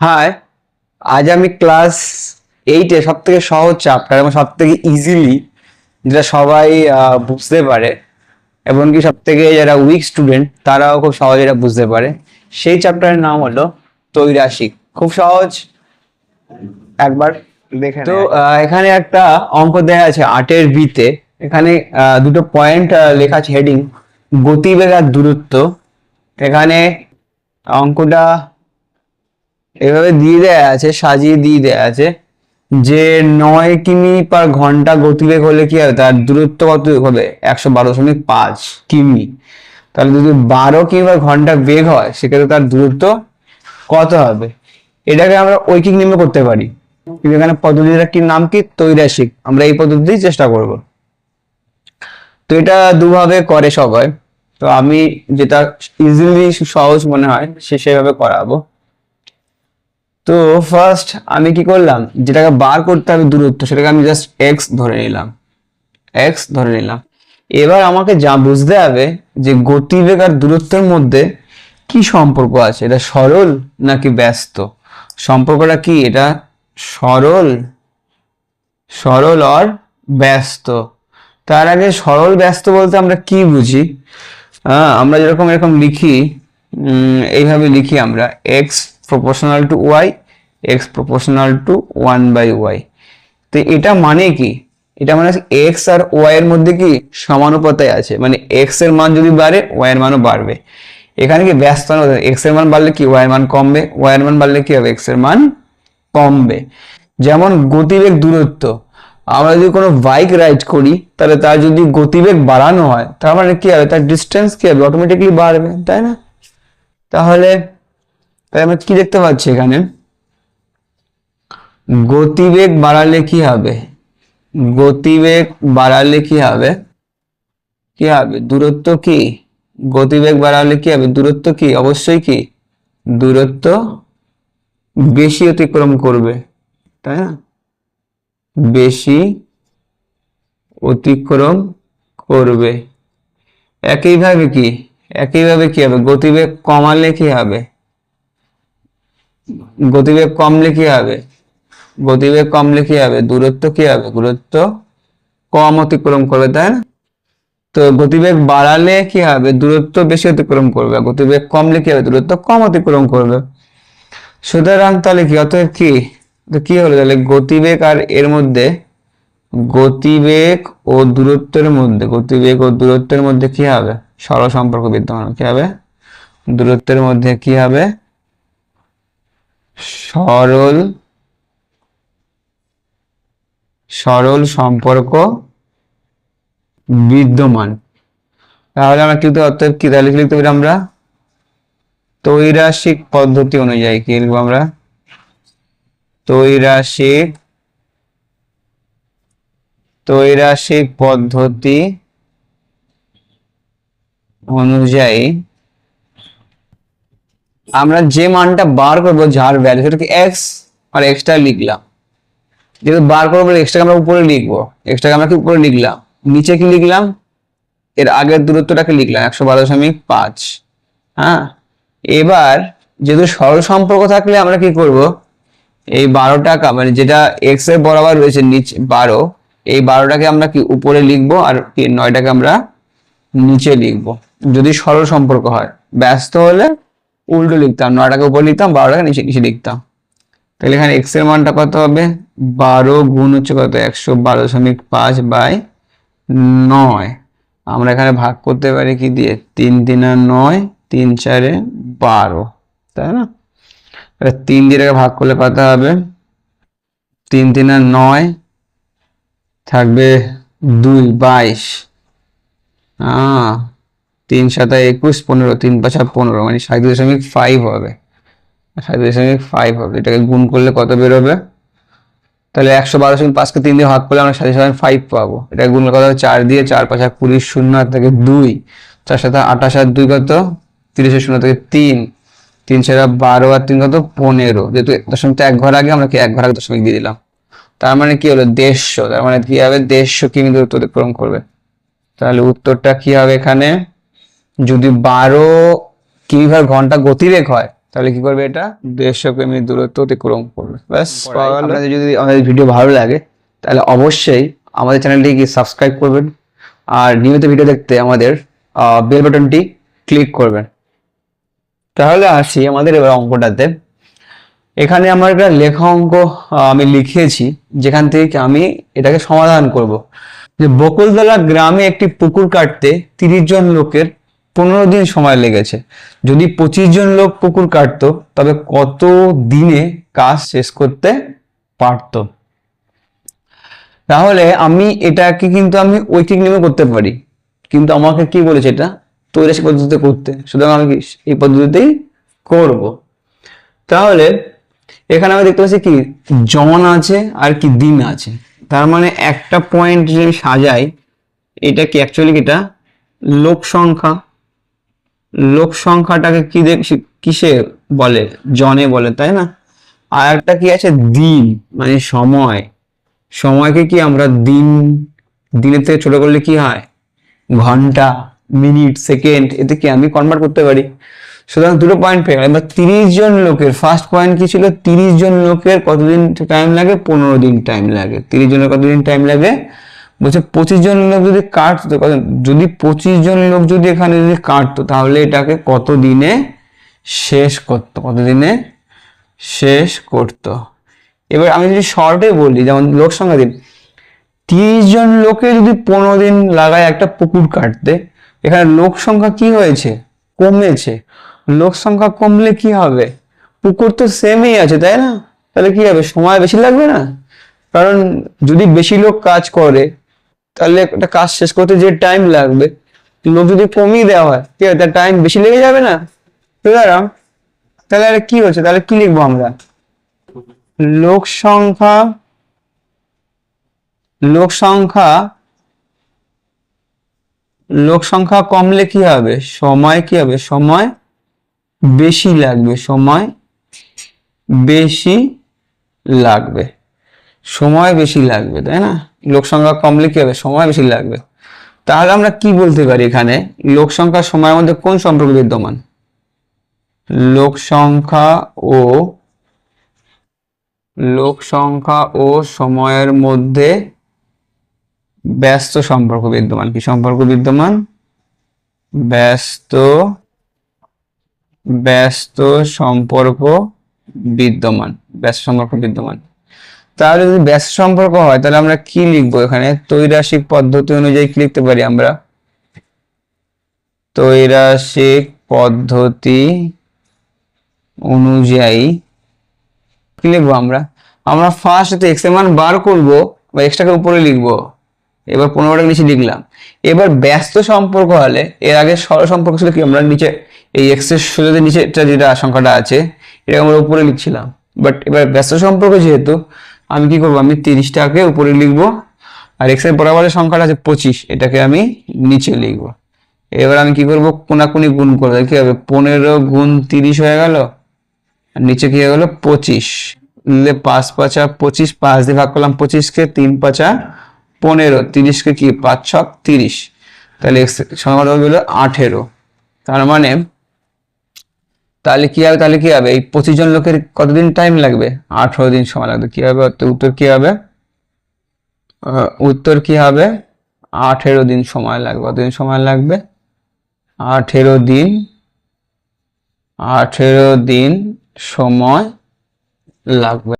High আজ আমি class এইটে সব থেকে সহজ চ্যাপ্টার এবং সব থেকে ইজিলি যেটা সবাই বুঝতে পারে এবং কি সব থেকে যারা উইক স্টুডেন্ট তারাও খুব সহজে এটা বুঝতে পারে। সেই চ্যাপ্টারের নাম হলো তৈরাসিক খুব সহজ। একবার দেখে তো এখানে একটা অঙ্ক দেওয়া আছে আটের বিতে এখানে দুটো পয়েন্ট লেখা আছে হেডিং গতিবেগ আর দূরত্ব। এখানে অঙ্কটা এভাবে দিয়ে দেয়া আছে, সাজিয়ে দিয়ে দেয়া আছে। যে নয় কিমি পার ঘণ্টা গতিবেগ হলে কি হবে তার দূরত্ব কত হবে? একশো বারো দশমিক পাঁচ কিমি। তাহলে যদি বারো কিমি পার ঘণ্টা বেগ হয়, সেক্ষেত্রে তার দূরত্ব কত হবে? এটাকে আমরা ঐকিক নিম্ন করতে পারি। কিন্তু এখানে পদ্ধতিটা কি নাম কি? তৈরাসিক আমরা এই পদ্ধতি চেষ্টা করব। তো এটা দুভাবে করে সবাই। তো আমি যেটা ইজিলি সহজ মনে হয়, সে সেভাবে করাবো। তো ফার্স্ট আমি কি করলাম? যেটাকে বার করতে হবে দূরত্ব, সেটাকে আমি জাস্ট এক্স ধরে নিলাম। এক্স ধরে নিলাম। এবার আমাকে যা বুঝতে হবে যে গতিবেগ আর দূরত্বের মধ্যে কি সম্পর্ক আছে? এটা সরল নাকি ব্যস্ত? সম্পর্কটা কি? এটা সরল সরল আর ব্যস্ত। তার আগে সরল ব্যস্ত বলতে আমরা কি বুঝি? আমরা যেরকম এরকম লিখি এইভাবে লিখি আমরা X proportional to Y X proportional to one by Y তো এটা মানে কি? এটা মানে এক্স আর ওয়াই এর মধ্যে কি সমানুপাতায় আছে? মানে এক্সের মান যদি বাড়ে ওয়াই এর মানও বাড়বে। এখানে কি ব্যস্ত এক্সের মান বাড়লে কি ওয়াই এর মান কমবে? ওয়াই এর মান বাড়লে কি হবে? এক্সের মান কমবে। যেমন গতিবেগ দূরত্ব, আমরা যদি কোনো বাইক রাইড করি, তাহলে তার যদি গতিবেগ বাড়ানো হয়, তার মানে কি হবে? তার ডিস্টেন্স কি হবে? অটোমেটিকলি বাড়বে, তাই না? তাহলে তাই আমরা কি দেখতে পাচ্ছি এখানে? গতিবেগ বাড়ালে কি হবে? গতিবেগ বাড়ালে কি হবে? কি হবে? দূরত্ব কি? গতিবেগ বাড়ালে কি হবে? দূরত্ব কি? অবশ্যই কি? দূরত্ব বেশি অতিক্রম করবে, তাই না? বেশি অতিক্রম করবে। একইভাবে কি? একইভাবে কি হবে? গতিবেগ কমালে কি হবে? গতিবেগ কমলে কি হবে। গতিবেগ কমলে কি হবে, দূরত্ব কি হবে? দূরত্ব কম অতিক্রম করবে, তাই না? তো গতিবেগ বাড়ালে কি হবে? দূরত্ব বেশি অতিক্রম করবে। গতিবেগ কমলে কি হবে, দূরত্ব কম অতিক্রম করবে। সুতরাং তাহলে কি? অতএব কি? তো কি হলো? তাহলে গতিবেগ আর এর মধ্যে, গতিবেগ ও দূরত্বের মধ্যে, গতিবেগ ও দূরত্বের মধ্যে কি হবে? সরল সম্পর্ক বিদ্যমান কি হবে? দূরত্বের মধ্যে কি হবে? সরল সরল সম্পর্ক বিদ্যমান। তাহলে আমরা কিন্তু অর্থাৎ কি তাহলে লিখতে পারি আমরা? তৈরাসিক পদ্ধতি অনুযায়ী কি লিখব আমরা? তৈরাসিক তৈরাসিক পদ্ধতি অনুযায়ী আমরা যে মানটা বার করব যার ভ্যালু সেটাকে এক্স আর এক্সট্রা লিখলাম। যেহেতু বার করব এক্সট্রাকে আমরা উপরে লিখব। এক্সট্রাকে আমরা কি উপরে লিখলাম? নিচে কি লিখলাম? এর আগের দূরত্বটাকে লিখলাম, একশো বারো দশমিক পাঁচ। হ্যাঁ? এবার যেহেতু সরল সম্পর্ক থাকলে আমরা কি করব? এই বারো টাকা মানে যেটা এক্সের বরাবর রয়েছে নিচে বারো, এই বারোটাকে আমরা কি উপরে লিখব আর নয়টাকে আমরা নিচে লিখব। যদি সরল সম্পর্ক হয়, ব্যস্ত হলে উল্টো লিখতাম, নয়টাকে উপরে লিখতাম, বারোটাকে নিচে নিচে লিখতাম। তাহলে এখানে এক্সের মানটা কত হবে? বারো গুণ হচ্ছে কত? একশো বারো দশমিক পাঁচ বাই নয়। আমরা এখানে ভাগ করতে পারি কি দিয়ে? তিন তিন আর নয়, তিন চারে বারো, তাই না? তিন দিয়ে ভাগ করলে কত হবে? তিন তিন আর নয় থাকবে দুই বাইশ। হ্যাঁ তিন সাতা একুশ, পনেরো, তিন পাঁচা পনেরো মানে ষাট দশমিক ফাইভ হবে। ষাট দশমিক ফাইভ হবে। এটাকে গুণ করলে কত বেরোবে তাহলে একশো বারো দশমিক পাঁচকে তিন দিয়ে ভাগ করলে আমরা সাড়ে সাত ফাইভ পাবো। এটা গুণ কত? চার দিয়ে চার পাঁচ কুড়ি শূন্য থেকে দুই। চার সাথে আঠাশ আর দুই কত? তিরিশের শূন্য থেকে তিন। তিন চার বারো আর তিন কত? পনেরো। যেহেতু দশমিকটা এক ঘর আগে, আমরা কি এক ঘর আগে দশমিক দিয়ে দিলাম। তার মানে কি হলো? দেড়শো। তার মানে কি হবে? দেড়শো কিমি দূরত্ব অতিক্রম করবে। তাহলে উত্তরটা কি হবে এখানে? যদি বারো কিমি ভার ঘণ্টা গতিবেগ হয় তাহলে কি করবে এটা? দেড়শো কিমি দূরত্ব অতিক্রম করবে। ব্যাস আপনাদের যদি আমাদের ভিডিও ভালো লাগে তাহলে অবশ্যই আমাদের চ্যানেলটিকে সাবস্ক্রাইব করবেন আর নিয়মিত ভিডিও দেখতে আমাদের বেল বাটনটি ক্লিক করবেন। তাহলে আসি আমাদের এবার অঙ্কটাতে। এখানে আমার একটা লেখা অঙ্ক আমি লিখিয়েছি যেখান থেকে আমি এটাকে সমাধান করব। যে বকুলতলা গ্রামে একটি পুকুর কাটতে তিরিশ জন লোকের পনেরো দিন সময় লেগেছে। যদি পঁচিশ জন লোক পুকুর কাটতো, তবে কত দিনে কাজ শেষ করতে পারতো? তাহলে আমি এটাকে কিন্তু আমি ঐকিক নিয়মে করতে পারি। কিন্তু আমাকে কি বলেছে এটা? তৈরাসী পদ্ধতিতে করতে। সুতরাং আমি এই পদ্ধতিতেই করব। তাহলে এখানে আমি দেখতে পাচ্ছি কি? জন আছে আর কি দিন আছে। তার মানে একটা পয়েন্ট যদি আমি সাজাই, এটা কি অ্যাকচুয়ালি এটা? লোক সংখ্যা। লোক সংখ্যাটাকে কি দেখ কিসে বলে? জনে বলে, তাই না? আর একটা কি আছে? দিন মানে সময়। সময়কে কি আমরা দিন, দিনের থেকে ছোট করলে কি হয়? ঘণ্টা, মিনিট, সেকেন্ড, এতে কি আমি কনভার্ট করতে পারি? সুতরাং দুটো পয়েন্ট পেয়ে গেল এবার তিরিশ জন লোকের ফার্স্ট পয়েন্ট কি ছিল? তিরিশ জন লোকের কতদিন টাইম লাগে? পনেরো দিন টাইম লাগে। তিরিশ জনের কতদিন টাইম লাগে? বলছে পঁচিশ জন লোক যদি কাটতো যদি পঁচিশ জন লোক যদি এখানে যদি কাটতো, তাহলে এটাকে কত দিনে শেষ করতো? কত দিনে শেষ করতো? এবার আমি যদি শর্টে বলি, যেমন লোক সংখ্যা দিন, তিরিশ জন লোকে যদি পনেরো দিন লাগায় একটা পুকুর কাটতে, এখানে লোক সংখ্যা কি হয়েছে? কমেছে। লোক সংখ্যা কমলে কি হবে? পুকুর তো সেমই আছে, তাই না? তাহলে কি হবে? সময় বেশি লাগবে না? কারণ যদি বেশি লোক কাজ করে তাহলে একটা কাজ শেষ করতে যে টাইম লাগবে লোক যদি কমিয়ে দেওয়া হয়, ঠিক আছে তার টাইম বেশি লেগে যাবে না? সুতরাং তাহলে আর কি হচ্ছে? তাহলে কি লিখব আমরা? লোক সংখ্যা লোক সংখ্যা লোক সংখ্যা কমলে কি হবে? সময় কি হবে? সময় বেশি লাগবে, সময় বেশি লাগবে, সময় বেশি লাগবে, তাই না? লোক সংখ্যা কমলে কি হবে সময় বেশি লাগবে। তাহলে আমরা কি বলতে পারি এখানে? লোক সংখ্যা সময়ের মধ্যে কোন সম্পর্ক বিদ্যমান? লোক সংখ্যা ও, লোক সংখ্যা ও সময়ের মধ্যে ব্যস্ত সম্পর্ক বিদ্যমান। কি সম্পর্ক বিদ্যমান? ব্যস্ত ব্যস্ত সম্পর্ক বিদ্যমান। ব্যস্ত সম্পর্ক বিদ্যমান। তাহলে যদি ব্যস্ত সম্পর্ক হয়, তাহলে আমরা কি লিখব এখানে? তৈরাসিক পদ্ধতি অনুযায়ী কি লিখতে পারি আমরা? তৈরাসিক পদ্ধতি অনুযায়ী কি লিখব আমরা? আমরা ফার্স্ট এক্সের মান বার করব, বা এক্সটাকে উপরে লিখব। এবার পনেরোটা নিচে লিখলাম। এবার ব্যস্ত সম্পর্ক হলে, এর আগে সরল সম্পর্ক ছিল কি? আমরা নিচে এই এক্সের সোজাতে নিচে যেটা সংখ্যাটা আছে এটা আমরা উপরে লিখছিলাম। বাট এবার ব্যস্ত সম্পর্ক যেহেতু আমি কি করব? আমি তিরিশটাকে উপরে লিখব, আর এক্সের বরাবরের সংখ্যাটা আছে পঁচিশ, এটাকে আমি নিচে লিখব। এবার আমি কি করব? কোনাকুনি গুণ করব কি হবে? পনেরো গুণ তিরিশ হয়ে গেল, আর নিচে কি হয়ে গেলো? পঁচিশ। পাঁচ পাঁচা পঁচিশ, পাঁচ দিয়ে ভাগ করলাম পঁচিশকে, তিন পাঁচা পনেরো। তিরিশকে কি? পাঁচ ছক তিরিশ। তাহলে এক্স সংখ্যাটা হলো আঠেরো। তার মানে তাহলে কি হবে, তাহলে কি হবে? এই পঁচিশ জন লোকের কতদিন টাইম লাগবে? আঠেরো দিন সময় লাগবে। কি হবে? উত্তর কি হবে? উত্তর কি হবে? আঠেরো দিন সময় লাগবে। কতদিন সময় লাগবে? আঠেরো দিন আঠেরো দিন সময় লাগবে।